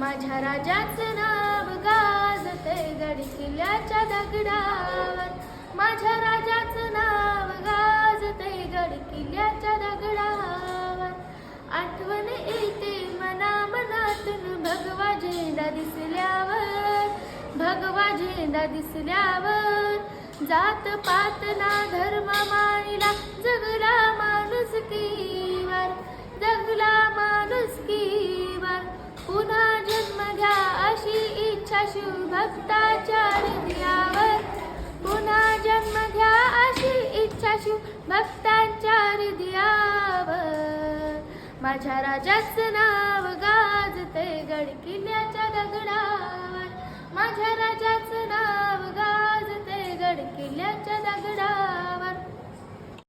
माझ्या राजाचं नाव गाजते गड किल्ल्याच्या दगडावर. माझ्या राजाचं नाव गाजते गड किल्ल्याच्या दगडावर. आठवण येते मना मनातून भगवा झेंडा दिसल्यावर भगवा झेंडा दिसल्यावर. जात पात ना धर्म माय तुमच्या शिवभक्ताच्या हृदयावर. पुन्हा जन्म घ्या अशी इच्छा शिव भक्तांच्या हृदयावर. माझ्या राजाचं नाव गाजते गड किल्ल्याच्या दगडावर. माझ्या